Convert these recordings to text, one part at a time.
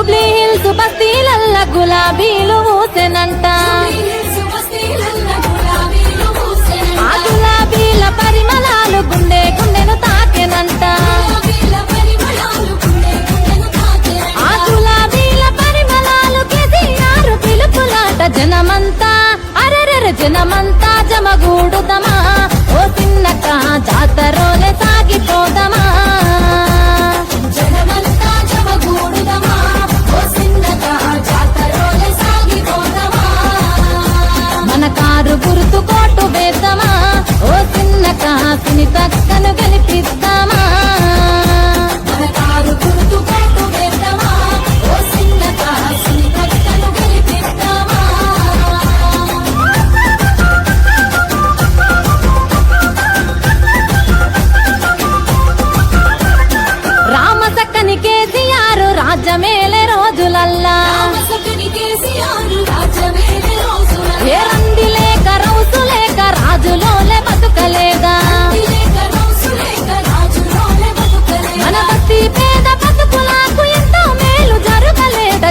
Hubli hills బస్తీలల్ల గులాబీలు ఊసెనంట. ఆ గులాబీల పరిమళాలు గుండె గుండెను తాకెనంట. ఆ గులాబీల పరిమళాలు కేసీఆర్ పిలుపులాట జనమంతా. అరరర జనమంతా జమగూడుదమా? ఓ చిన్నక జాతరో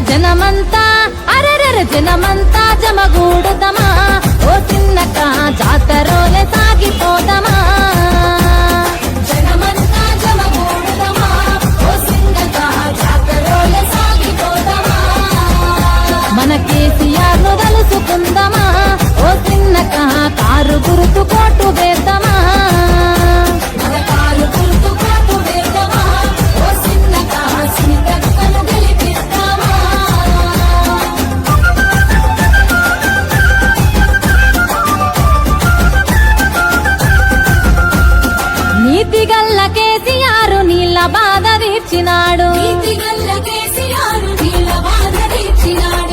జనమంతా అరరర జనమంతా జమగూడదమా? ఓ చిన్నక జాతరోలే సాగిపోదమా? మన కేసీఆర్ను కలుసుకుందమా ఓ చిన్నక కారు గుర్తుకో నీతి గల్ల కేసీఆర్ నీళ్ళ బాధ తీర్చినాడు.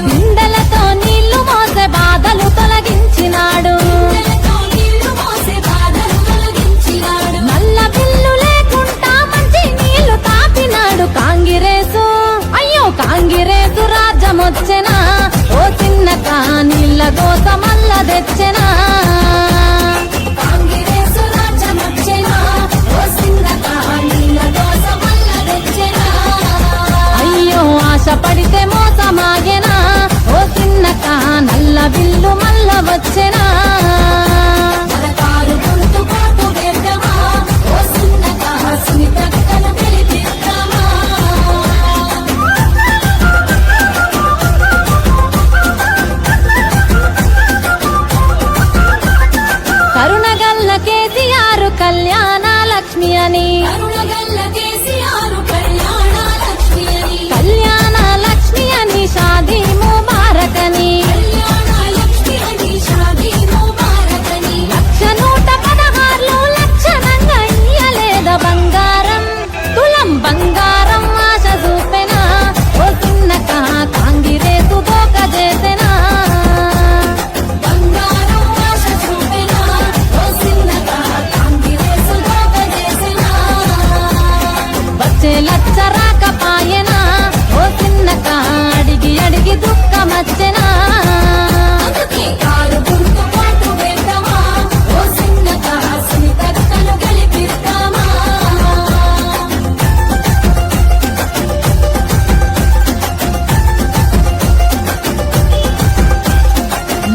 నిందలతో నీళ్ళు మోసే బాధలు తొలగించినాడు. నల్ల బిల్లు లేకుండా మంచి నీళ్ళు తాపినాడు కాంగిరేసు. అయ్యో కాంగిరేసు రాజ్యం వచ్చెనా ఓ చిన్నక నీళ్ళ కోసం మల్ల తెచ్చెనా? దొరకపాయనా ఓ చిన్న కాడిగి అడిగి దుఃఖమచ్చెనా?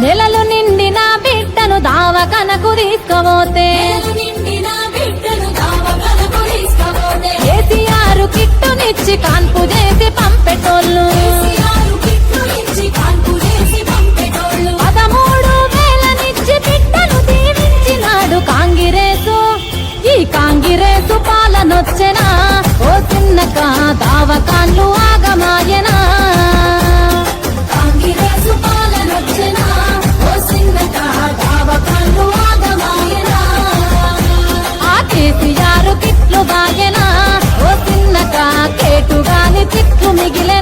నెలలు నిండిన బిడ్డను దావ కనకు తీసుకోబోతే ఆరు కాన్పు చేసి పంపెటోళ్ళు. పదమూడు దీవించినాడు కాంగిరేసు. ఈ కాంగిరేసు పాలనొచ్చెనా? ఓ చిన్నక దావకాన్లు ఆగమాయన? ಗೆಲೆ